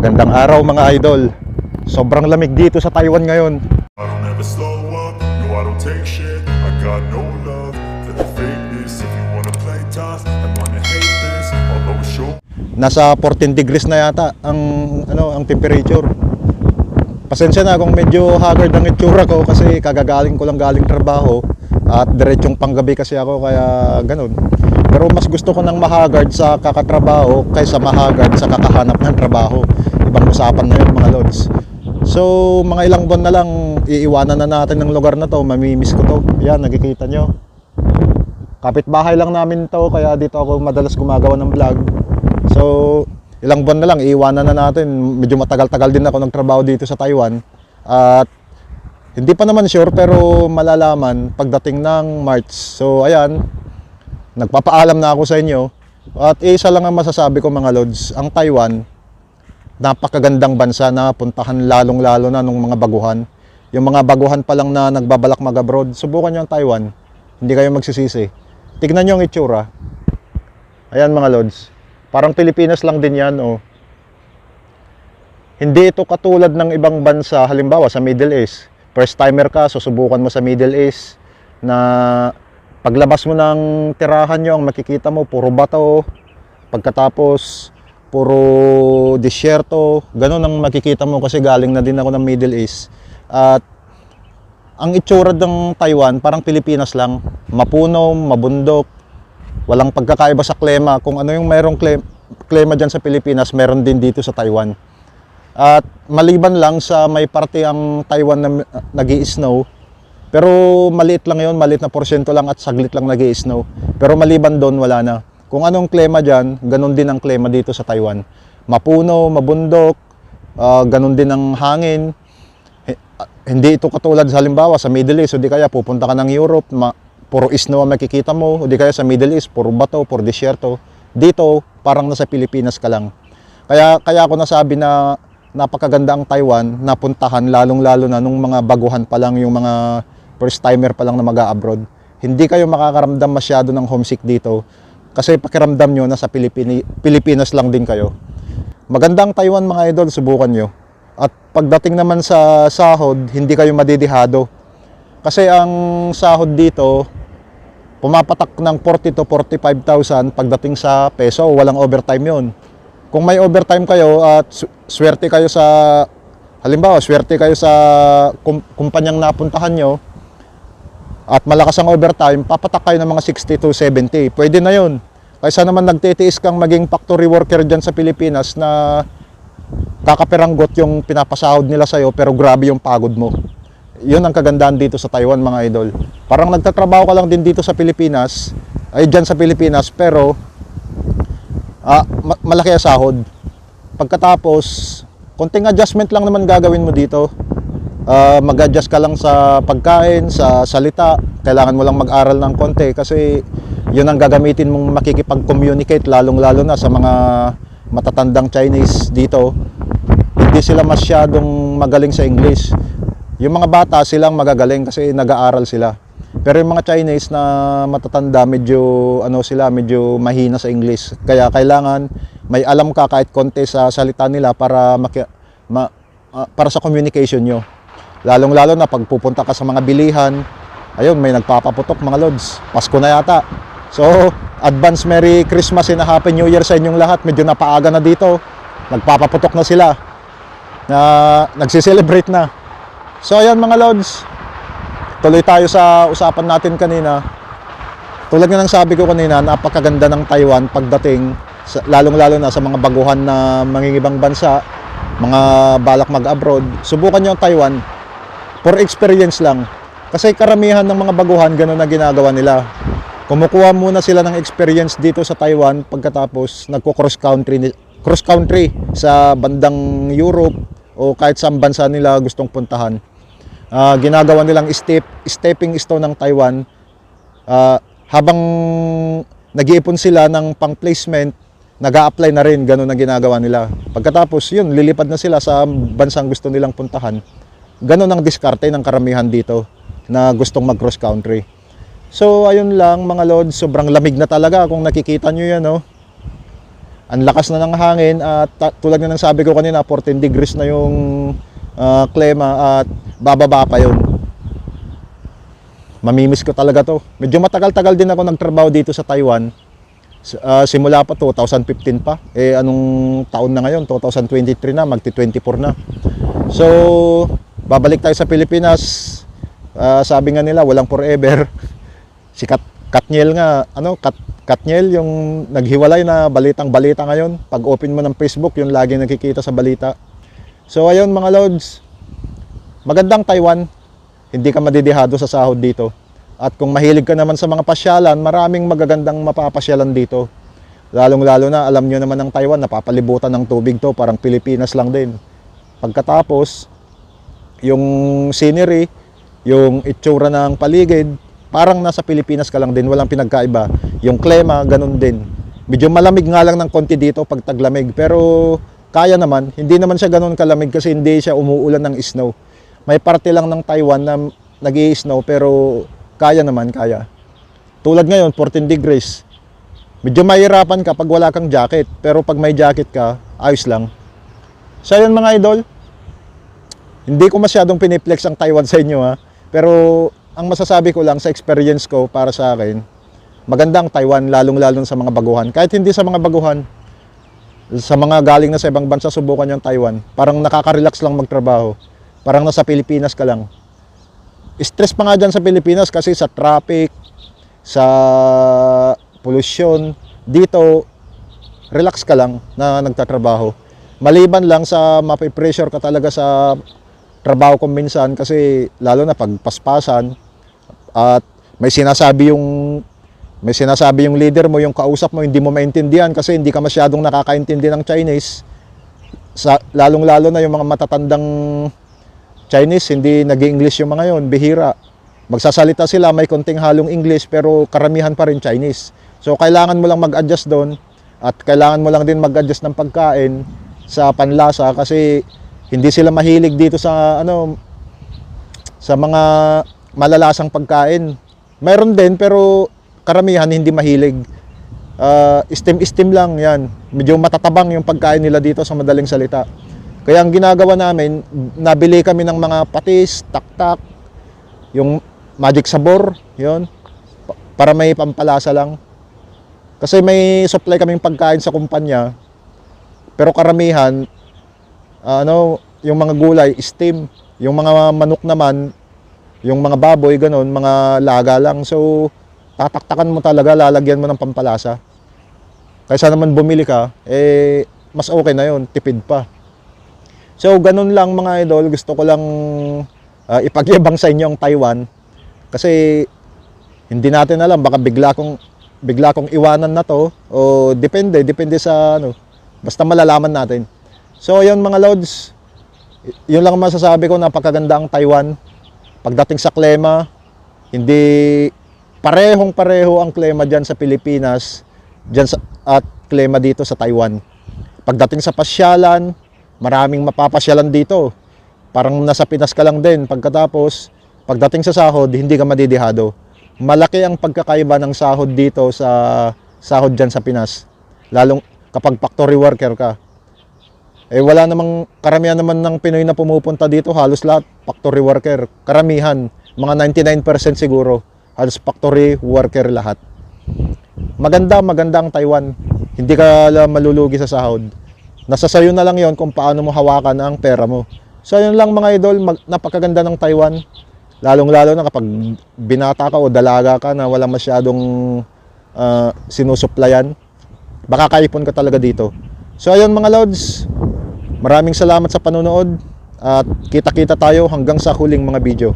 Magandang araw mga idol. Sobrang lamig dito sa Taiwan ngayon. I don't ever slow up, no I don't take shit I got no love for the fakeness If you wanna play tough and wanna hate this I'll always show Nasa 14 degrees na yata ang ano ang temperature. Pasensya na kung medyo haggard ang itsura ko kasi kagagaling ko lang galing trabaho at diretsong panggabi kasi ako kaya ganun. Pero mas gusto ko nang mahagard sa kakatrabaho kaysa mahagard sa kakahanap ng trabaho. Ibang usapan na yun mga lods. So mga ilang buwan na lang iiwanan na natin ng lugar na to. Mamimiss ko to. Yan nakikita nyo. Kapitbahay lang namin to kaya dito ako madalas gumagawa ng vlog. So, ilang buwan na lang iiwanan na natin. Medyo matagal-tagal din ako nagtrabaho dito sa Taiwan. At hindi pa naman sure pero malalaman pagdating ng March. So, ayan. Nagpapaalam na ako sa inyo. At isa lang ang masasabi ko mga lods, ang Taiwan napakagandang bansa na puntahan lalong-lalo na nung mga baguhan. Yung mga baguhan pa lang na nagbabalak mag-abroad, subukan nyo ang Taiwan. Hindi kayo magsisisi. Tignan nyo ang itsura. Ayan mga lods. Parang Pilipinas lang din yan, oh. Hindi ito katulad ng ibang bansa, halimbawa sa Middle East. First timer ka, susubukan mo sa Middle East na paglabas mo ng tirahan nyo, ang makikita mo, puro bato. Pagkatapos, puro disyerto. Ganun ang makikita mo kasi galing na din ako ng Middle East. At ang itsura ng Taiwan, parang Pilipinas lang. Mapuno, mabundok, walang pagkakaiba sa klima. Kung ano yung mayroong klema, klima dyan sa Pilipinas, meron din dito sa Taiwan. At maliban lang sa may parte ang Taiwan na nag snow pero maliit lang yon maliit na porsyento lang at saglit lang nag snow Pero maliban doon, wala na. Kung anong klima dyan, ganun din ang klima dito sa Taiwan. Mapuno, mabundok, ah, ganun din ang hangin. Hi- ah, Hindi ito katulad sa halimbawa sa Middle East, o di kaya pupunta ka ng Europe, ma- puro snow ang makikita mo, o di kaya sa Middle East, puro bato, puro disyerto. Dito, parang nasa Pilipinas ka lang. Kaya, kaya ako nasabi na napakaganda ang Taiwan, napuntahan lalong-lalo na nung mga baguhan pa lang, yung mga first timer pa lang na mag-abroad. Hindi kayo makakaramdam masyado ng homesick dito kasi pakiramdam nyo nasa Pilipini, Pilipinas lang din kayo. Magandang Taiwan mga idol, subukan nyo. At pagdating naman sa sahod, hindi kayo madidihado. Kasi ang sahod dito, pumapatak ng 40 to 45,000 pagdating sa peso, walang overtime yon. Kung may overtime kayo at swerte kayo sa, halimbawa, swerte kayo sa kum- kumpanyang napuntahan nyo, at malakas ang overtime, papatak kayo ng mga 60 to 70. Pwede na yun. Kaysa naman nagtitiis kang maging factory worker dyan sa Pilipinas na kakaperanggot yung pinapasahod nila sa'yo pero grabe yung pagod mo. Yun ang kagandahan dito sa Taiwan mga idol. Parang nagtatrabaho ka lang din dito sa Pilipinas, ay dyan sa Pilipinas pero ah, ma- malaki ang sahod. Pagkatapos, konting adjustment lang naman gagawin mo dito. Ah, mag-adjust ka lang sa pagkain, sa salita. Kailangan mo lang mag-aral ng konti kasi yun ang gagamitin mong makikipag-communicate lalong-lalo na sa mga matatandang Chinese dito. Hindi sila masyadong magaling sa English. Yung mga bata silang magagaling kasi nag-aaral sila. Pero yung mga Chinese na matatanda medyo ano sila medyo mahina sa English. Kaya kailangan may alam ka kahit konti sa salita nila para maki, ma- ah, para sa communication nyo. Lalong-lalo na pag pupunta ka sa mga bilihan, ayun, may nagpapaputok mga lods. Pasko na yata. So, advance Merry Christmas and Happy New Year sa inyong lahat. Medyo napaaga na dito. Nagpapaputok na sila. Na nagsi-celebrate na. So, ayan mga lods. Tuloy tayo sa usapan natin kanina. Tulad nga ng sabi ko kanina, napakaganda ng Taiwan pagdating lalong-lalo na sa mga baguhan na mangingibang bansa, mga balak mag-abroad. Subukan nyo ang Taiwan for experience lang. Kasi karamihan ng mga baguhan, ganun na ginagawa nila. Kumukuha muna sila ng experience dito sa Taiwan pagkatapos nagko-cross country cross country sa bandang Europe o kahit sa bansa nila gustong puntahan. Ah, ginagawa nilang step stepping stone ng Taiwan Ah, habang nag-iipon sila ng pang-placement, nag apply na rin, ganun ang ginagawa nila. Pagkatapos, yun, lilipad na sila sa bansang gusto nilang puntahan. Ganun ang diskarte ng karamihan dito na gustong mag-cross country. So, ayun lang mga lord, sobrang lamig na talaga kung nakikita nyo yan, no? ang lakas na ng hangin at tulad nga ng sabi ko kanina 14 degrees na yung ah, klima at bababa pa yun. Mamimiss ko talaga to. Medyo matagal-tagal din ako nagtrabaho dito sa Taiwan. Ah, simula pa 2015 pa. Eh anong taon na ngayon? 2023 na magti 24 na. So babalik tayo sa Pilipinas. Ah, sabi nga nila walang forever si Kat Katniel nga, ano, Kat Katniel yung naghiwalay na balitang balita ngayon. Pag open mo ng Facebook, yun lagi nakikita sa balita. So ayun mga lods, magandang Taiwan. Hindi ka madidihado sa sahod dito. At kung mahilig ka naman sa mga pasyalan, maraming magagandang mapapasyalan dito. Lalong-lalo na, alam nyo naman ng Taiwan, napapalibutan ng tubig to, parang Pilipinas lang din. Pagkatapos, yung scenery, yung itsura ng paligid, parang nasa Pilipinas ka lang din, walang pinagkaiba. Yung klima, ganun din. Medyo malamig nga lang ng konti dito pag taglamig, pero kaya naman, hindi naman siya ganun kalamig kasi hindi siya umuulan ng snow. May parte lang ng Taiwan na nag snow pero kaya naman, kaya. Tulad ngayon, 14 degrees. Medyo mahirapan ka pag wala kang jacket, pero pag may jacket ka, ayos lang. So yun mga idol, hindi ko masyadong piniplex ang Taiwan sa inyo ha. Pero ang masasabi ko lang sa experience ko para sa akin, magandang Taiwan lalong-lalo sa mga baguhan. Kahit hindi sa mga baguhan, sa mga galing na sa ibang bansa subukan yung Taiwan. Parang nakaka-relax lang magtrabaho. Parang nasa Pilipinas ka lang. Stress pa nga dyan sa Pilipinas kasi sa traffic, sa pollution. Dito, relax ka lang na nagtatrabaho. Maliban lang sa mapipressure ka talaga sa trabaho ko minsan kasi lalo na pag paspasan at may sinasabi yung may sinasabi yung leader mo, yung kausap mo, hindi mo maintindihan kasi hindi ka masyadong nakakaintindi ng Chinese. Sa, lalong-lalo na yung mga matatandang Chinese, hindi nag english yung mga yon bihira. Magsasalita sila, may konting halong English, pero karamihan pa rin Chinese. So, kailangan mo lang mag-adjust doon at kailangan mo lang din mag-adjust ng pagkain sa panlasa kasi hindi sila mahilig dito sa ano sa mga malalasang pagkain. Mayroon din pero karamihan hindi mahilig. Ah, steam-steam lang 'yan. Medyo matatabang yung pagkain nila dito sa madaling salita. Kaya ang ginagawa namin, nabili kami ng mga patis, taktak, yung magic sabor, 'yon. Pa- Para may pampalasa lang. Kasi may supply kaming pagkain sa kumpanya. Pero karamihan ano, yung mga gulay, steam. Yung mga manok naman, yung mga baboy, ganun, mga laga lang. So, tataktakan mo talaga, lalagyan mo ng pampalasa. Kaysa naman bumili ka, eh, mas okay na yun, tipid pa. So, ganun lang mga idol. Gusto ko lang ah, ipagyabang sa inyo ang Taiwan. Kasi, hindi natin alam, baka bigla kong, bigla kong iwanan na to. O, depende, depende sa, ano, basta malalaman natin. So, ayun mga loads, y- yun lang ang masasabi ko, napakaganda ang Taiwan. Pagdating sa klema, hindi parehong pareho ang klema dyan sa Pilipinas dyan sa, at klema dito sa Taiwan. Pagdating sa pasyalan, maraming mapapasyalan dito. Parang nasa Pinas ka lang din. Pagkatapos, pagdating sa sahod, hindi ka madidihado. Malaki ang pagkakaiba ng sahod dito sa sahod dyan sa Pinas. Lalong kapag factory worker ka. Eh wala namang karamihan naman ng Pinoy na pumupunta dito, halos lahat factory worker. Karamihan, mga 99% siguro, halos factory worker lahat. Maganda, maganda ang Taiwan. Hindi ka malulugi sa sahod. Nasa sayo na lang yon kung paano mo hawakan ang pera mo. So yun lang mga idol, mag, napakaganda ng Taiwan. Lalong-lalo na kapag binata ka o dalaga ka na wala masyadong ah, sinusuplayan, baka kaipon ka talaga dito. So ayun mga lods, maraming salamat sa panonood at kita-kita tayo hanggang sa huling mga video.